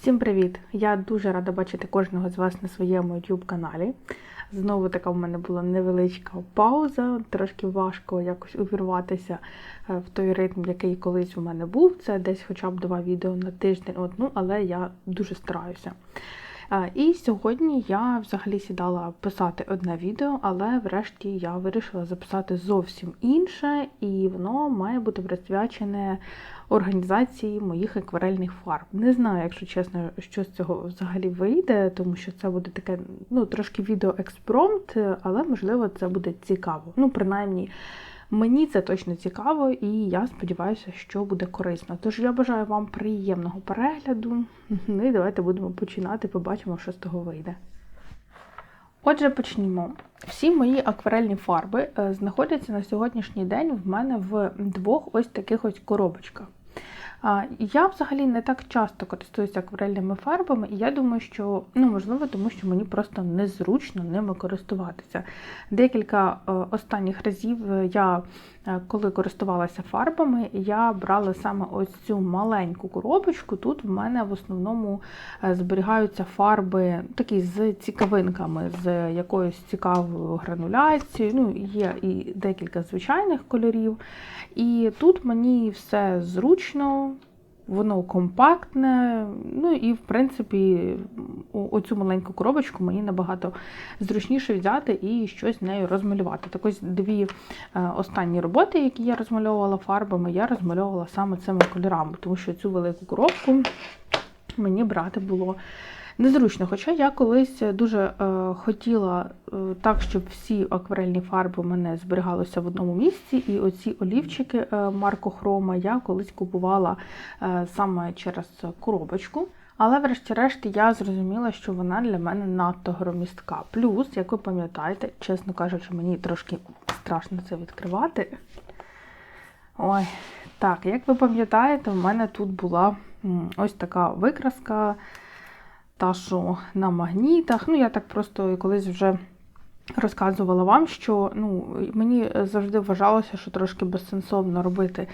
Всім привіт! Я дуже рада бачити кожного з вас на своєму YouTube каналі. Знову така в мене була невеличка пауза, трошки важко якось увірватися е, в той ритм, який колись у мене був. Це десь хоча б два відео на тиждень, от, ну, але я дуже стараюся. Е, І сьогодні я взагалі сідала писати одне відео, але врешті я вирішила записати зовсім інше, і воно має бути присвячене організації моїх акварельних фарб. Не знаю, якщо чесно, що з цього взагалі вийде, тому що це буде таке, ну, трошки відеоекспромт, але можливо це буде цікаво. Ну, принаймні. Мені це точно цікаво, і я сподіваюся, що буде корисно. Тож я бажаю вам приємного перегляду. Ну і давайте будемо починати, побачимо, що з того вийде. Отже, почнімо. Всі мої акварельні фарби е, знаходяться на сьогоднішній день в мене в двох ось таких ось коробочках. Я взагалі не так часто користуюся акварельними фарбами, і я думаю, що ну, можливо, тому що мені просто незручно ними користуватися. Декілька е, останніх разів я, е, коли користувалася фарбами, я брала саме ось цю маленьку коробочку. Тут в мене в основному е, зберігаються фарби такі з цікавинками, з якоюсь цікавою грануляцією. Ну, Є і декілька звичайних кольорів. І тут мені все зручно воно компактне. Ну і, в принципі, оцю маленьку коробочку мені набагато зручніше взяти і щось з нею розмалювати. Так ось дві е, останні роботи, які я розмальовувала фарбами, я розмальовувала саме цими кольорами, тому що цю велику коробку мені брати було. Незручно, хоча я колись дуже е, хотіла е, так, щоб всі акварельні фарби мене зберігалися в одному місці, і оці олівчики е, Марко Хрома я колись купувала е, саме через коробочку. Але, врешті-решт, я зрозуміла, що вона для мене надто громістка. Плюс, як ви пам'ятаєте, чесно кажучи, мені трошки страшно це відкривати. Ой, так, як ви пам'ятаєте, в мене тут була ось така викраска та що на магнітах. Ну, я так просто колись вже розказувала вам, що ну, мені завжди вважалося, що трошки безсенсовно робити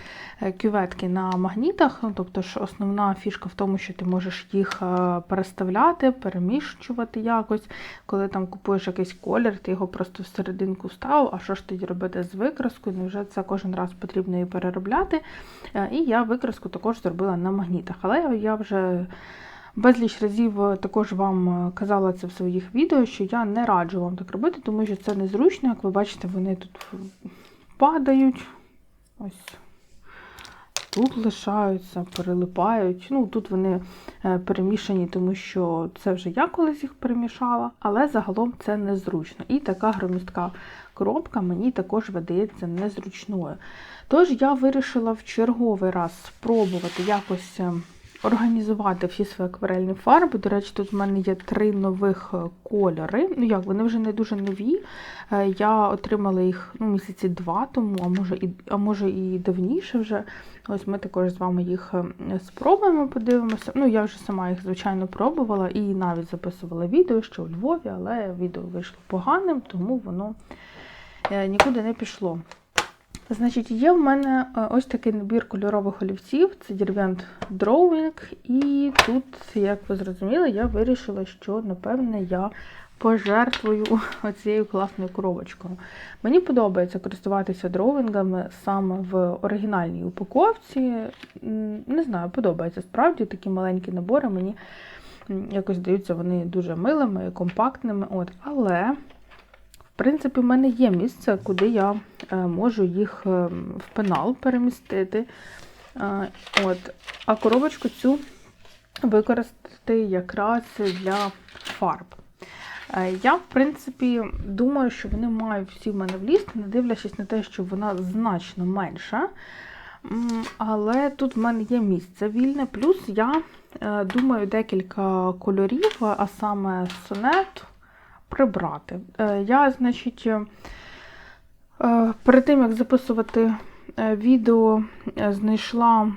е, кюветки на магнітах. Ну, Тобто ж основна фішка в тому, що ти можеш їх е, переставляти, переміщувати якось. Коли там купуєш якийсь колір, ти його просто всерединку вставив, а що ж тоді робити з викраскою? Невже це кожен раз потрібно її переробляти? Е, і я викраску також зробила на магнітах. Але я вже. Безліч разів е, також вам е, казала це в своїх відео, що я не раджу вам так робити, тому що це незручно, як ви бачите, вони тут падають. Ось тут лишаються, перелипають. Ну, Тут вони е, перемішані, тому що це вже я колись їх перемішала, але загалом це незручно. І така громістка коробка мені також видається незручною. Тож я вирішила в черговий раз спробувати якось організувати всі свої акварельні фарби. До речі, тут в мене є три нових е, кольори. Ну як, вони вже не дуже нові. Е, я отримала їх ну, місяці два тому, а може і а може і давніше вже. Ось ми також з вами їх е, спробуємо, подивимося. Ну, я вже сама їх, звичайно, пробувала і навіть записувала відео, що у Львові, але відео вийшло поганим, тому воно нікуди не пішло. Значить, є в мене е, ось такий набір кольорових олівців, це Derwent Drawing, і тут, як ви зрозуміли, я вирішила, що, напевне, я пожертвую оцією класною коробочкою. Мені подобається користуватися дроуінгами саме в оригінальній упаковці. Не знаю, подобається справді такі маленькі набори. Мені якось здаються вони дуже милими, компактними. От, Але в принципі, в мене є місце, куди я е, можу їх е, в пенал перемістити. Е, от. А коробочку цю використати якраз для фарб. Я, в принципі, думаю, що вони мають всі в мене влізти, не дивлячись на те, що вона значно менша. Але тут в мене є місце вільне. Плюс я думаю декілька кольорів, а саме сонет прибрати. Е, я, значить, е, перед тим, як записувати е, відео, знайшла.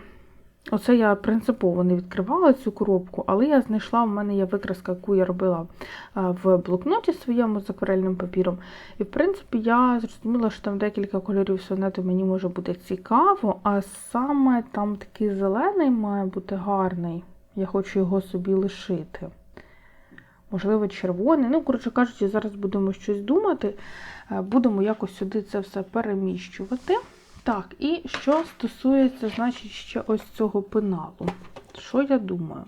Оце я принципово не відкривала цю коробку, але я знайшла, в мене є викраска, яку я робила в блокноті своєму з акварельним папіром. І, в принципі, я зрозуміла, що там декілька кольорів сонету мені може бути цікаво, а саме там такий зелений має бути гарний. Я хочу його собі лишити. Можливо, червоний. Ну, коротше кажучи, зараз будемо щось думати. Е, Будемо якось сюди це все переміщувати. Так, і що стосується, значить, ще ось цього пеналу. Що я думаю?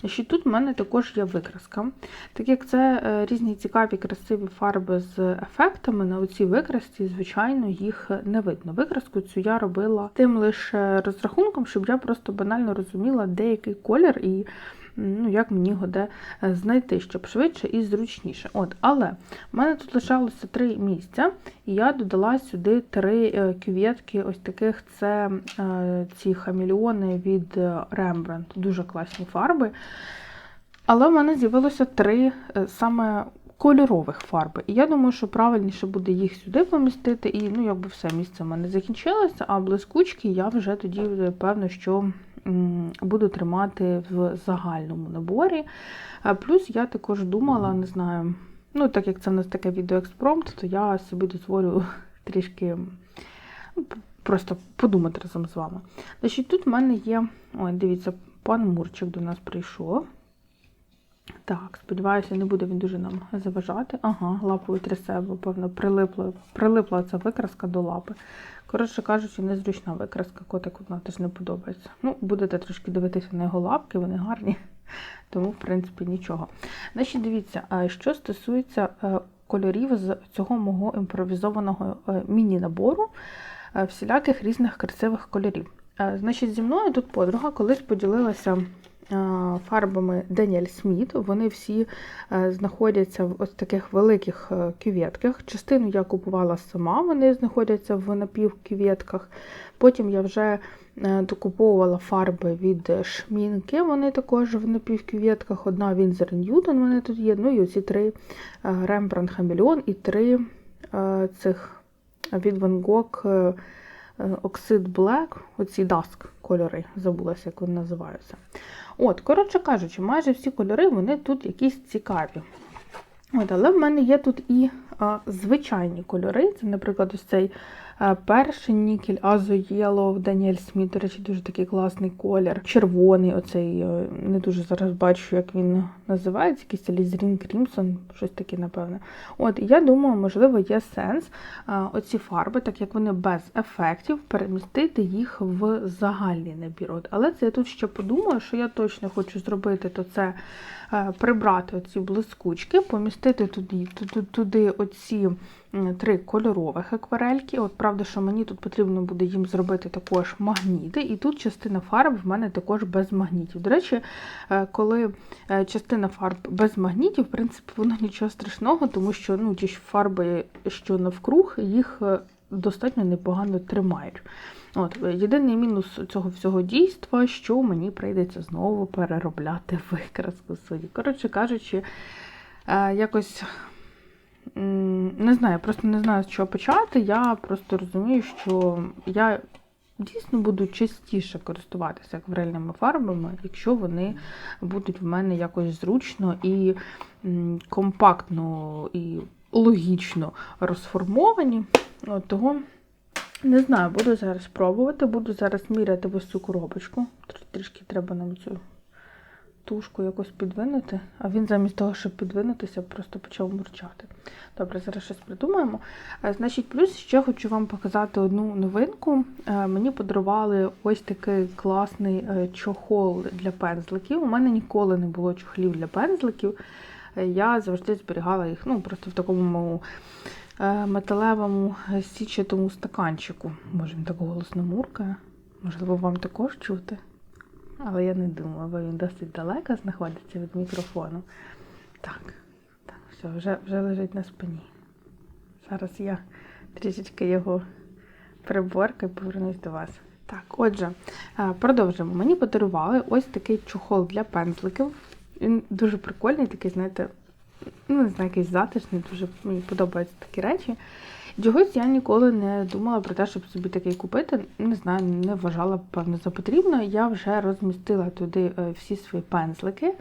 Значить, тут в мене також є викраска. Так як це е, різні цікаві, красиві фарби з ефектами, на оцій викрасці, звичайно, їх не видно. Викраску цю я робила тим лише розрахунком, щоб я просто банально розуміла, деякий колір і ну, як мені його де е, знайти, щоб швидше і зручніше. От, Але в мене тут лишалося три місця, і я додала сюди три е, кюветки, ось таких це е, ці хамелеони від Rembrandt. Дуже класні фарби. Але в мене з'явилося три саме кольорових фарби. І я думаю, що правильніше буде їх сюди помістити. І ну, якби все місце в мене закінчилося, а блискучки я вже тоді певно, що буду тримати в загальному наборі. Плюс я також думала, не знаю, ну так як це в нас таке відеоекспромт, то я собі дозволю трішки ну, просто подумати разом з вами. Значить, тут в мене є, ой, дивіться, пан Мурчик до нас прийшов. Так, сподіваюся, не буде він дуже нам заважати. Ага, лапою трясе, бо, певно, прилипла, прилипла ця викраска до лапи. Коротше кажучи, незручна викраска, котику вона теж не подобається. Ну, будете трошки дивитися на його лапки, вони гарні, тому, в принципі, нічого. Значить, дивіться, що стосується е, кольорів з цього мого імпровізованого е, міні-набору е, всіляких різних красивих кольорів. Значить, зі мною тут подруга колись поділилася фарбами Даніель Сміт. Вони всі е, знаходяться в ось таких великих е, кюветках. Частину я купувала сама, вони знаходяться в напівкюветках. Потім я вже е, докуповувала фарби від шмінки, вони також в напівкюветках. Одна Вінзер Ньютон в мене тут є. Ну і оці три Рембрандт Хамелеон і три цих від е, е, Oxide Black, оці Dusk кольори, забулася, як вони називаються. От, коротше кажучи, майже всі кольори вони тут якісь цікаві. От, але в мене є тут і а, звичайні кольори. Це, наприклад, ось цей перший нікель Azo Yellow Даніель Сміт, до речі, дуже такий класний колір. Червоний, оцей, е, не дуже зараз бачу, як він називається, якийсь Alizarin Crimson, щось таке, напевне. От, я думаю, можливо, є сенс а, оці фарби, так як вони без ефектів, перемістити їх в загальний набір. От, але це я тут ще подумаю, що я точно хочу зробити, то це е, прибрати оці блискучки, помістити туди, туди, туди оці три кольорових акварельки. От правда, що мені тут потрібно буде їм зробити також магніти, і тут частина фарб в мене також без магнітів. До речі, е, коли е, частина фарб без магнітів, в принципі, воно нічого страшного, тому що ну, ті фарби, що навкруг, їх е, достатньо непогано тримають. От, єдиний мінус цього всього дійства, що мені прийдеться знову переробляти викраску свою. Коротше кажучи, якось не знаю, просто не знаю, з чого почати. Я просто розумію, що я дійсно буду частіше користуватися акварельними фарбами, якщо вони будуть в мене якось зручно і компактно і логічно розформовані. От, того не знаю, буду зараз пробувати, буду зараз міряти ось цю коробочку. Трішки треба нам цю тушку якось підвинути, а він замість того, щоб підвинутися, просто почав мурчати. Добре, зараз щось придумаємо. Е, Значить, плюс ще хочу вам показати одну новинку. Е, Мені подарували ось такий класний е, чохол для пензликів. У мене ніколи не було чохлів для пензликів. Я завжди зберігала їх ну, просто в такому металевому січатому стаканчику. Може, він так голосно муркає. Можливо, вам також чути. Але я не думала, бо він досить далеко знаходиться від мікрофону. Так, так, все, вже, вже лежить на спині. Зараз я трішечки його приборка і повернусь до вас. Так, отже, е, продовжимо. Мені подарували ось такий чохол для пензликів. Він дуже прикольний, такий, знаєте, ну, не знаю, якийсь затишний, дуже мені подобаються такі речі. Чогось я ніколи не думала про те, щоб собі такий купити. Не знаю, не вважала, певно, за потрібно. Я вже розмістила туди е, всі свої пензлики,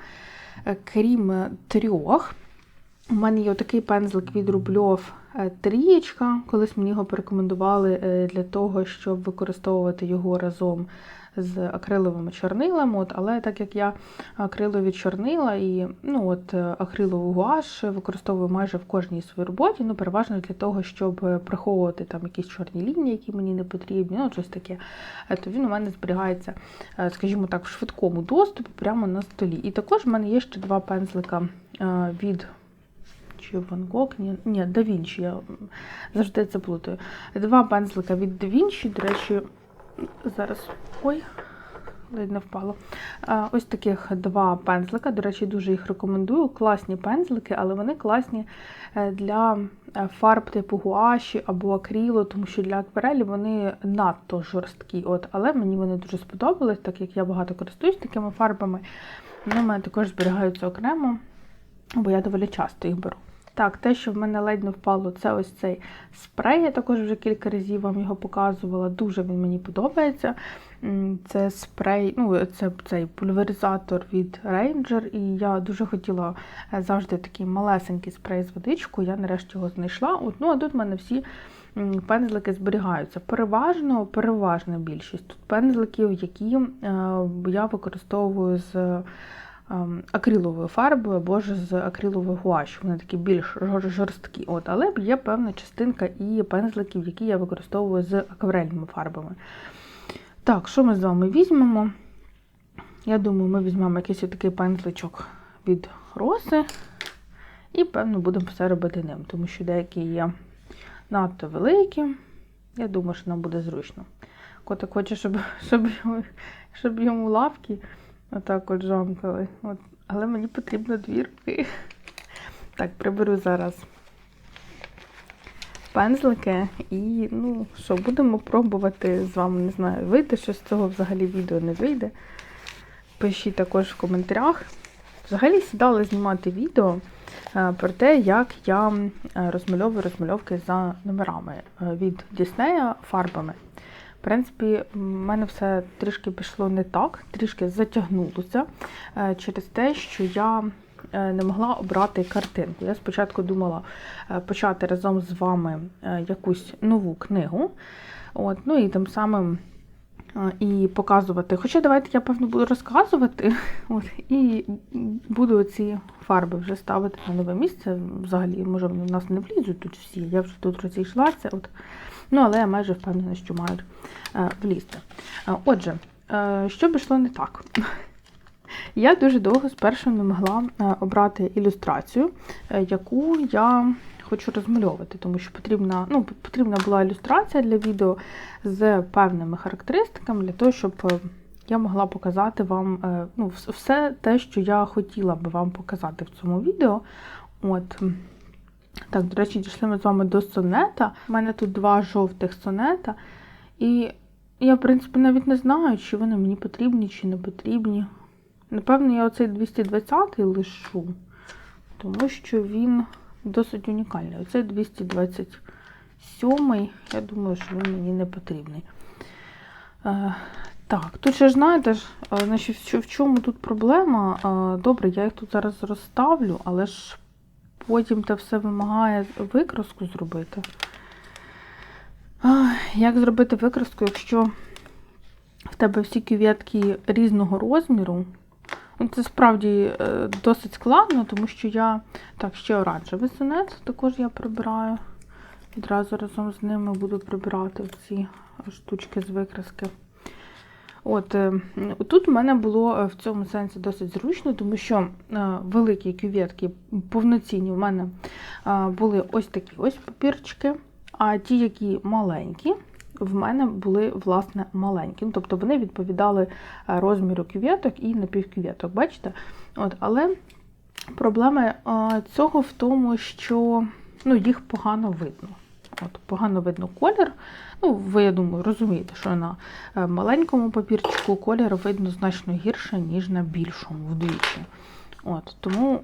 Е, крім е, трьох. У мене є такий пензлик від Рубльов трієчка. Колись мені його порекомендували для того, щоб використовувати його разом з акриловими чорнилами. От, але так як я акрилові чорнила і ну, от, е, акрилову гуаш використовую майже в кожній своїй роботі, ну, переважно для того, щоб приховувати там якісь чорні лінії, які мені не потрібні, ну, щось таке, е, то він у мене зберігається, е, скажімо так, в швидкому доступі прямо на столі. І також в мене є ще два пензлика від чи Ван Гог, ні, ні, Да Вінчі, я завжди це плутаю. Два пензлика від Да Вінчі, до речі, зараз. Ой, ледь не впало. Ось таких два пензлика. До речі, дуже їх рекомендую. Класні пензлики, але вони класні е, для е, фарб типу гуаші або акрилу, тому що для акварелі вони надто жорсткі. От, але мені вони дуже сподобались, так як я багато користуюсь такими фарбами. Вони в мене також зберігаються окремо, бо я доволі часто їх беру. Так, те, що в мене ледь не впало, це ось цей спрей. Я також вже кілька разів вам його показувала. Дуже він мені подобається. Це спрей, ну, це цей пульверизатор від Ranger, і я дуже хотіла е, завжди такий малесенький спрей з водичкою. Я нарешті його знайшла. От, ну, а тут в мене всі пензлики зберігаються. Переважно, переважна більшість тут пензликів, які е, я використовую з акриловою фарбою або ж з акриловою гуашю. Вони такі більш жорсткі. От, але є певна частинка і пензликів, які я використовую з акварельними фарбами. Так, що ми з вами візьмемо? Я думаю, ми візьмемо якийсь такий пензличок від роси. І, певно, будемо все робити ним, тому що деякі є надто великі. Я думаю, що нам буде зручно. Котик хоче, щоб, щоб, щоб йому лавки отак от жамкали. От. Але мені потрібно дві руки. Так, приберу зараз пензлики і, ну, що, будемо пробувати з вами, не знаю, вийде, що з цього взагалі відео не вийде. Пишіть також в коментарях. Взагалі сідала знімати відео е, про те, як я е, розмальовую розмальовки за номерами е, від Діснея фарбами. В принципі, в мене все трішки пішло не так, трішки затягнулося е, через те, що я е, не могла обрати картинку. Я спочатку думала е, почати разом з вами якусь нову книгу. От, ну і тим самим і показувати. Хоча давайте я, певно, буду розказувати, от, і буду ці фарби вже ставити на нове місце. Взагалі, може, вони в нас не влізуть тут всі, я вже тут розійшлася. От. Ну, але я майже впевнена, що мають е, влізти. Е, Отже, е, що пішло не так? Я дуже довго спершу не могла обрати ілюстрацію, яку я хочу розмальовувати, тому що потрібна, ну, потрібна була ілюстрація для відео з певними характеристиками, для того, щоб я могла показати вам ну, все те, що я хотіла би вам показати в цьому відео. От. Так, до речі, дійшли ми з вами до сонета. У мене тут два жовтих сонета. І я, в принципі, навіть не знаю, чи вони мені потрібні, чи не потрібні. Напевно, я оцей 220-й лишу, тому що він досить унікальний. Оцей 227-й, я думаю, що він мені не потрібний. Е, так, тут ще ж знаєте е, в чому тут проблема? Е, Добре, я їх тут зараз розставлю, але ж потім те все вимагає викраску зробити. Як зробити викраску, якщо в тебе всі кюветки різного розміру? Ну, Це справді е, досить складно, тому що я. Так, ще оранжевий сонет також я прибираю. Відразу разом з ними буду прибирати ці штучки з викраски. От е, тут в мене було е, в цьому сенсі досить зручно, тому що е, великі кюветки повноцінні в мене були ось такі ось папірчики, а ті, які маленькі, в мене були власне маленькі. Ну, тобто вони відповідали розміру кюветок і напівкюветок, бачите? От, але проблема цього в тому, що ну, їх погано видно. От, погано видно колір. Ну, ви, я думаю, розумієте, що на е, маленькому папірчику колір видно значно гірше, ніж на більшому вдвічі. От, тому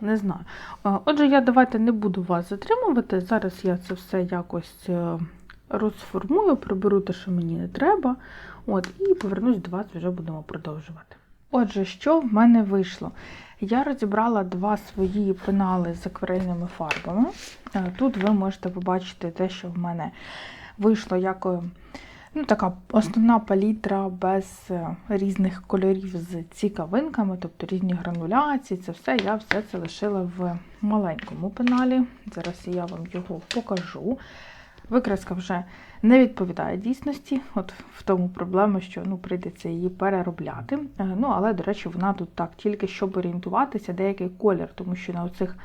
не знаю. Е, Отже, я давайте не буду вас затримувати. Зараз я це все якось е, розформую, приберу те, що мені не треба. От, і повернусь до вас, вже будемо продовжувати. Отже, що в мене вийшло? Я розібрала два свої пенали з акварельними фарбами. Е, Тут ви можете побачити те, що в мене вийшло як е, Ну, така основна палітра без е, різних кольорів з цікавинками, тобто різні грануляції, це все. Я все це лишила в маленькому пеналі. Зараз я вам його покажу. Викраска вже не відповідає дійсності, от в тому проблема, що ну, прийдеться її переробляти. Е, Ну, але, до речі, вона тут так, тільки щоб орієнтуватися, деякий колір, тому що на оцих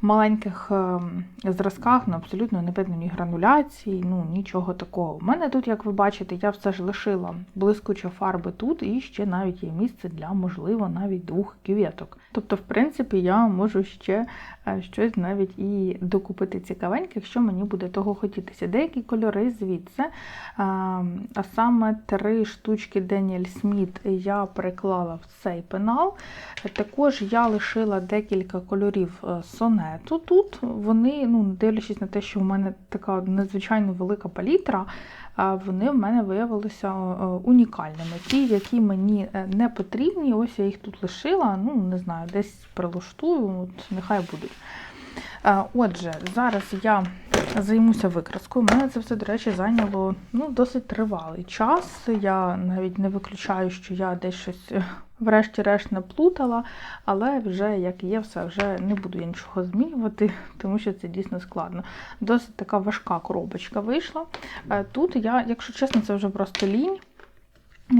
маленьких ем, зразках ну, абсолютно не видно ні грануляції, ну нічого такого. У мене тут, як ви бачите, я все ж лишила блискучі фарби тут, і ще навіть є місце для, можливо, навіть двох кюветок. Тобто, в принципі, я можу ще е, щось навіть і докупити цікавеньке, якщо мені буде того хотітися. Деякі кольори звідси, е, а саме три штучки Daniel Сміт я переклала в цей пенал. Також я лишила декілька кольорів е, сонету тут. Вони, ну, дивлячись на те, що в мене така надзвичайно велика палітра, вони в мене виявилися е, унікальними. Ті, які мені е, не потрібні, ось я їх тут лишила, ну, не знаю, десь прилаштую, от нехай будуть. Е, Отже, зараз я займуся викраскою. У мене це все, до речі, зайняло ну, досить тривалий час. Я навіть не виключаю, що я десь щось врешті-решт наплутала, але вже як є, все, вже не буду я нічого змінювати, тому що це дійсно складно. Досить така важка коробочка вийшла. Е, Тут я, якщо чесно, це вже просто лінь.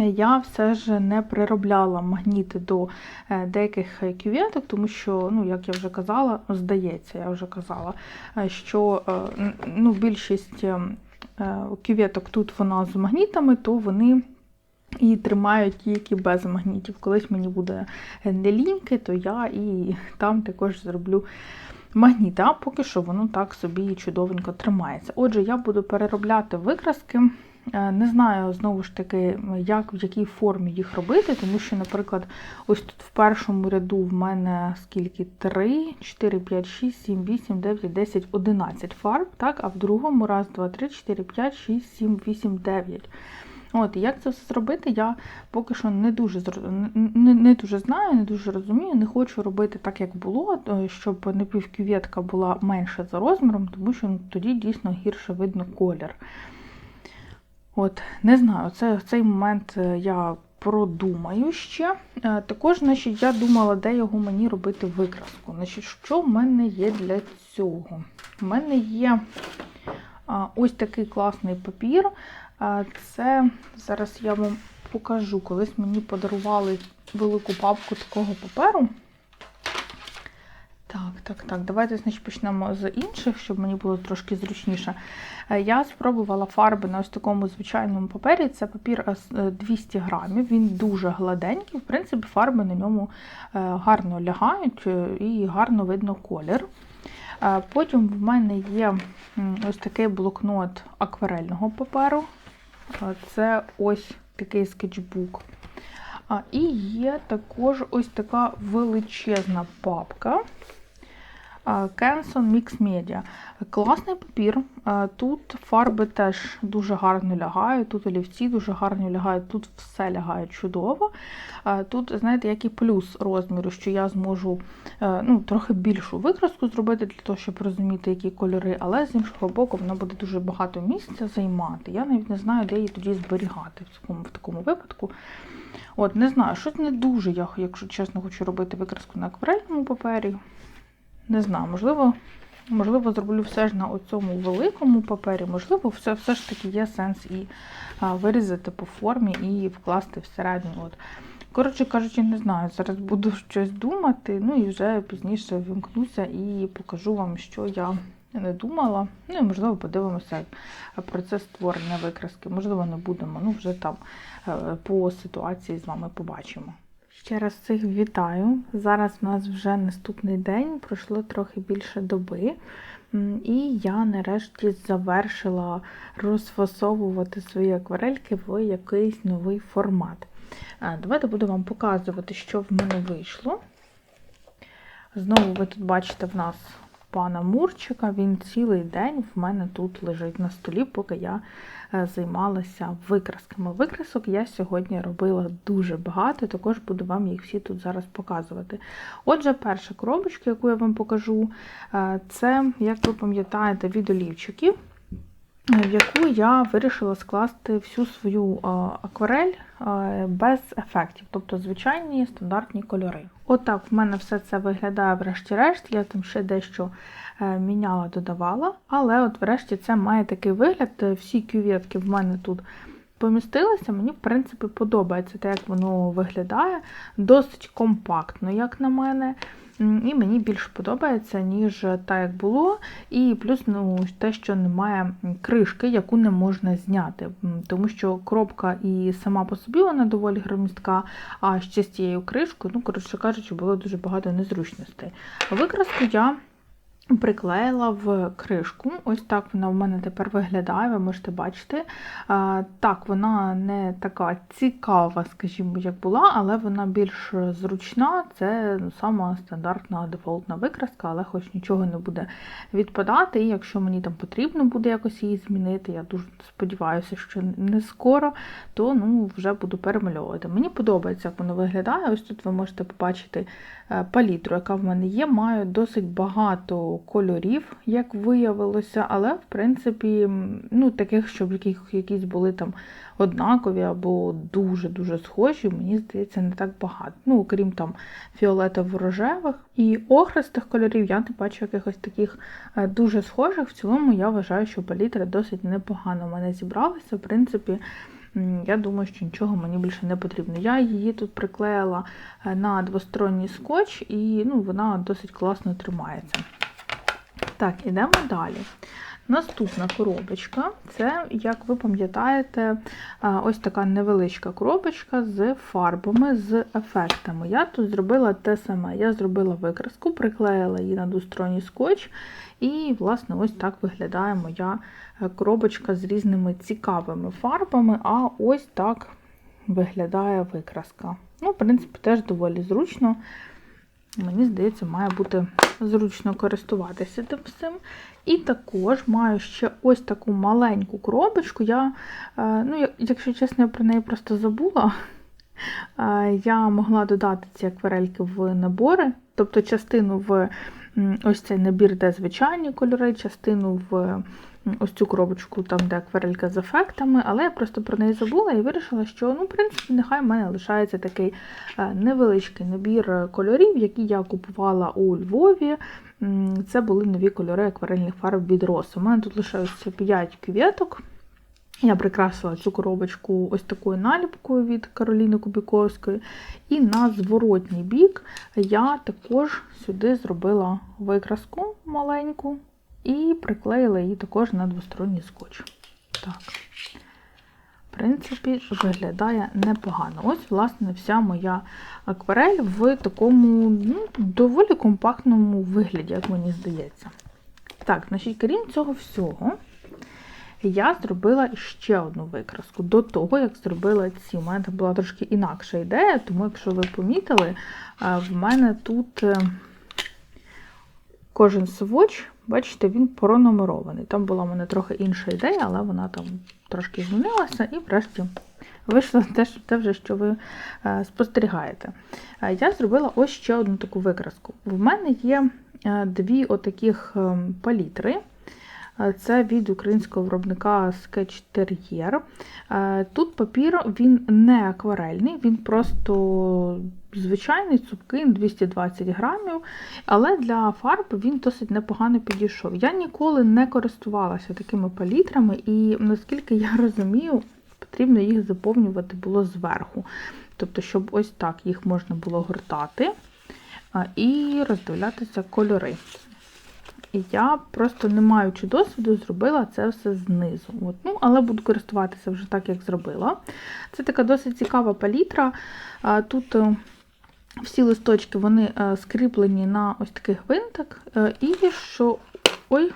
Я все ж не приробляла магніти до е, деяких кюветок, тому що, ну, як я вже казала, здається, я вже казала, е, що ну, більшість е, е, кюветок тут вона з магнітами, то вони і тримають ті, які без магнітів. Колись мені буде не ліньки, то я і там також зроблю магніти, а поки що воно так собі чудовенько тримається. Отже, я буду переробляти викраски. Е, Не знаю знову ж таки, як в якій формі їх робити, тому що, наприклад, ось тут в першому ряду в мене скільки 3, 4, 5, 6, 7, 8, 9, 10, 11 фарб, так, а в другому раз, 2, 3, 4, 5, 6, 7, 8, 9. От, як це все зробити, я поки що не дуже не, не дуже знаю, не дуже розумію. Не хочу робити так, як було, щоб напівкюветка була менше за розміром, тому що ну, тоді дійсно гірше видно колір. От, не знаю, це, в цей момент е, я продумаю ще. Е, Також, значить, я думала, де його мені робити викраску. Значить, що в мене є для цього? У мене є ось такий класний папір. Це зараз я вам покажу. Колись мені подарували велику папку такого паперу. Так, так, так. Давайте значить, почнемо з інших, щоб мені було трошки зручніше. Е, Я спробувала фарби на ось такому звичайному папері. Це папір е, е, 200 грамів. Він дуже гладенький. В принципі, фарби на ньому е, гарно лягають е, і гарно видно колір. Е, Потім в мене є ось такий блокнот акварельного паперу. Це ось такий скетчбук. І є також ось така величезна папка. А, Canson Mix Media. Класний папір. Тут фарби теж дуже гарно лягають, тут олівці дуже гарно лягають, тут все лягає чудово. Тут, знаєте, як і плюс розміру, що я зможу е, ну, трохи більшу викраску зробити для того, щоб розуміти, які кольори, але з іншого боку, вона буде дуже багато місця займати. Я навіть не знаю, де її тоді зберігати в такому, в такому випадку. От, не знаю, щось не дуже я, якщо чесно, хочу робити викраску на акварельному папері. Не знаю, можливо, можливо, зроблю все ж на цьому великому папері, можливо, все, все ж таки є сенс і а, вирізати по формі і вкласти всередину. От. Коротше кажучи, не знаю, зараз буду щось думати, ну і вже пізніше вимкнуся і покажу вам, що я не думала. Ну і можливо подивимося процес створення викраски. Можливо, не будемо. Ну, вже там е, по ситуації з вами побачимо. Ще раз всіх вітаю. Зараз у нас вже наступний день, пройшло трохи більше доби. І я нарешті завершила розфасовувати свої акварельки в якийсь новий формат. Давайте буду вам показувати, що в мене вийшло. Знову ви тут бачите в нас пана Мурчика. Він цілий день в мене тут лежить на столі, поки я е, займалася викрасками. Викрасок я сьогодні робила дуже багато, також буду вам їх всі тут зараз показувати. Отже, перша коробочка, яку я вам покажу, е, це, як ви пам'ятаєте, від олівчиків. В яку я вирішила скласти всю свою е, акварель е, без ефектів, тобто звичайні стандартні кольори. Отак в мене все це виглядає врешті-решт. Я там ще дещо е, міняла, додавала, але от врешті це має такий вигляд. Всі кюветки в мене тут помістилися. Мені, в принципі, подобається те, як воно виглядає. Досить компактно, як на мене. І мені більше подобається, ніж та, як було. І плюс ну, те, що немає кришки, яку не можна зняти. Тому що кропка і сама по собі вона доволі громістка, а ще з цією кришкою, ну, коротше кажучи, було дуже багато незручностей. Викраску я Приклеїла в кришку, ось так вона в мене тепер виглядає, ви можете бачити. Так, вона не така цікава, скажімо, як була, але вона більш зручна. Це сама стандартна дефолтна викраска, але хоч нічого не буде відпадати. І якщо мені там потрібно буде якось її змінити, я дуже сподіваюся, що не скоро, то ну, вже буду перемальовувати. Мені подобається, як воно виглядає. Ось тут ви можете побачити е, палітру, яка в мене є. Маю досить багато кольорів, як виявилося, але, в принципі, ну, таких, щоб якісь були там однакові або дуже-дуже схожі, мені здається, не так багато. Ну, окрім там фіолетово-рожевих і охристих кольорів, я не бачу якихось таких е, дуже схожих. В цілому, я вважаю, що палітра досить непогано в мене зібралася. В принципі, я думаю, що нічого мені більше не потрібно. Я її тут приклеїла е, на двосторонній скотч, і ну, вона досить класно тримається. Так, ідемо далі. Наступна коробочка це, як ви пам'ятаєте, ось така невеличка коробочка з фарбами, з ефектами. Я тут зробила те саме. Я зробила викраску, приклеїла її на двосторонній скотч, і, власне, ось так виглядає моя е, коробочка з різними цікавими фарбами, а ось так виглядає викраска. Ну, в принципі, теж доволі зручно. Мені здається, має бути зручно користуватися тим всім. І також маю ще ось таку маленьку коробочку. Я, е, ну, Якщо чесно, я про неї просто забула. Е, я могла додати ці акварельки в набори, тобто частину в ось цей набір, де звичайні кольори, частину в ось цю коробочку, там, де акварелька з ефектами, але я просто про неї забула і вирішила, що, ну, в принципі, нехай в мене лишається такий е, невеличкий набір кольорів, які я купувала у Львові. Це були нові кольори акварельних фарб від Росу. У мене тут лишилося 5 квіток. Я прикрасила цю коробочку ось такою наліпкою від Кароліни Кубіковської. І на зворотній бік я також сюди зробила викраску маленьку і приклеїла її також на двосторонній скотч. Так. В принципі, виглядає непогано. Ось, власне, вся моя акварель в такому ну, доволі компактному вигляді, як мені здається. Так, значить, крім цього всього, я зробила ще одну викраску до того, як зробила ці. У мене була трошки інакша ідея, тому, якщо ви помітили, в мене тут е, кожен сводч Бачите, він пронумерований. Там була в мене трохи інша ідея, але вона там трошки змінилася, і врешті вийшло те, те вже, що ви е, спостерігаєте. Е, я зробила ось ще одну таку викраску. В мене є е, дві отаких ем, палітри. Це від українського виробника Sketch Terrier. Тут папір він не акварельний, він просто звичайний цупкий 220 грамів, але для фарб він досить непогано підійшов. Я ніколи не користувалася такими палітрами, і наскільки я розумію, потрібно їх заповнювати було зверху. Тобто, щоб ось так їх можна було гортати і роздивлятися кольори. І я просто, не маючи досвіду, зробила це все знизу. От. Ну, Але буду користуватися вже так, як зробила. Це така досить цікава палітра. Тут е, всі листочки вони е, скріплені на ось таких винтах. Е, і що. Ой,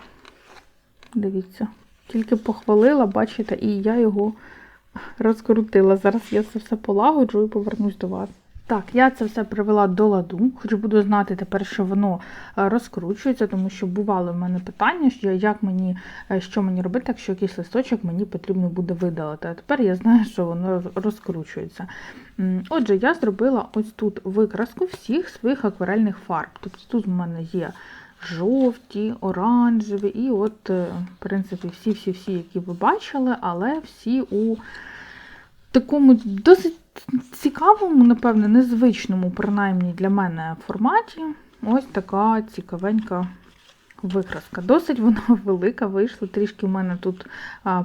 дивіться, тільки похвалила, бачите, і я його розкрутила. Зараз я це все полагоджу і повернусь до вас. Так, я це все привела до ладу, хоч буду знати тепер, що воно е, розкручується, тому що бувало в мене питання, що як мені, е, що мені робити, якщо якийсь листочок мені потрібно буде видалити. А тепер я знаю, що воно розкручується. Отже, я зробила ось тут викраску всіх своїх акварельних фарб. Тобто тут в мене є жовті, оранжеві, і от, е, в принципі, всі-всі-всі, які ви бачили, але всі у такому досить цікавому, напевне, незвичному, принаймні для мене форматі. Ось така цікавенька викраска. Досить вона велика, вийшла. Трішки в мене тут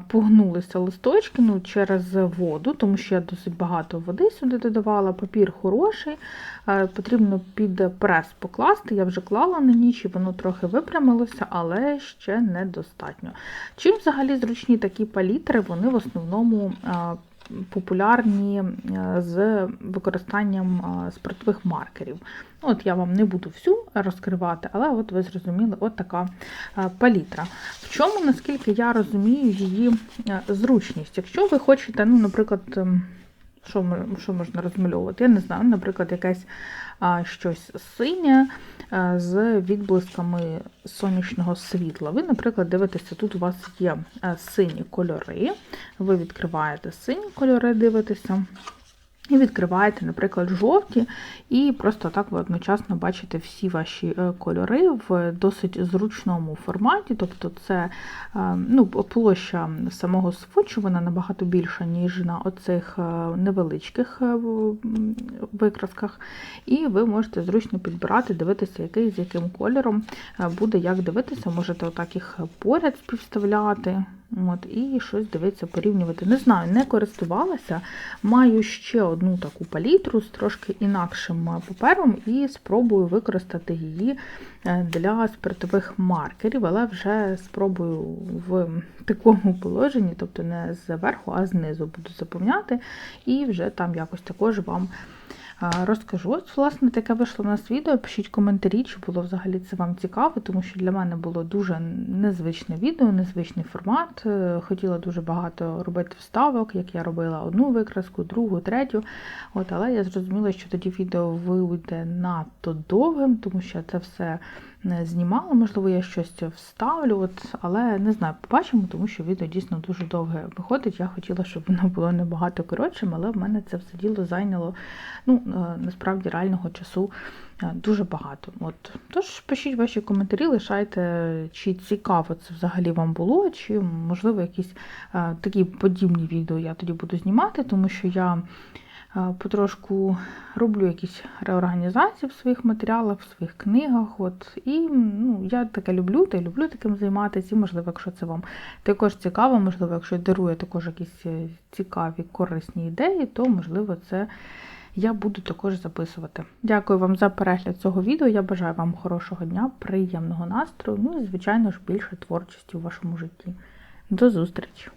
погнулися листочки ну, через воду, тому що я досить багато води сюди додавала. Папір хороший, потрібно під прес покласти. Я вже клала на ніч, і воно трохи випрямилося, але ще недостатньо. Чим взагалі зручні такі палітри, вони в основному. Популярні е, з використанням е, спиртових маркерів. От я вам не буду всю розкривати, але от ви зрозуміли, от така е, палітра. В чому, наскільки я розумію, її зручність? Якщо ви хочете, ну, наприклад, що, що можна розмальовувати? Я не знаю, наприклад, якесь а, щось синє а, з відблисками сонячного світла. Ви, наприклад, дивитеся, тут у вас є а, сині кольори, ви відкриваєте сині кольори, дивитеся. І відкриваєте, наприклад, жовті, і просто так ви одночасно бачите всі ваші е, кольори в досить зручному форматі. Тобто це е, ну, площа самого сводчу, вона набагато більша, ніж на оцих е, невеличких викрасках. І ви можете зручно підбирати, дивитися, який з яким кольором буде як дивитися. Можете отак їх поряд співставляти. От, і щось дивитися, порівнювати. Не знаю, не користувалася. Маю ще одну таку палітру з трошки інакшим е, папером і спробую використати її е, для спиртових маркерів, але вже спробую в такому положенні, тобто не зверху, а знизу буду заповняти, і вже там якось також вам. Е, Розкажу. От, власне, таке вийшло у нас відео. Пишіть коментарі, чи було взагалі це вам цікаво, тому що для мене було дуже незвичне відео, незвичний формат. Е, Хотіла дуже багато робити вставок, як я робила одну викраску, другу, третю. От, але я зрозуміла, що тоді відео вийде надто довгим, тому що це все не знімала. Можливо, я щось вставлю, от, але не знаю, побачимо, тому що відео дійсно дуже довге виходить. Я хотіла, щоб воно було набагато коротшим, але в мене це все діло зайняло ну, е, насправді реального часу е, дуже багато. От. Тож пишіть ваші коментарі, лишайте, чи цікаво це взагалі вам було, чи можливо якісь е, такі подібні відео я тоді буду знімати, тому що я е, потрошку роблю якісь реорганізації в своїх матеріалах, в своїх книгах. От. І ну, я таке люблю, та люблю таким займатися. І, можливо, якщо це вам також цікаво, можливо, якщо дарує також якісь е, цікаві, корисні ідеї, то можливо це я буду також записувати. Дякую вам за перегляд цього відео. Я бажаю вам хорошого дня, приємного настрою, ну і, звичайно ж, більше творчості у вашому житті. До зустрічі!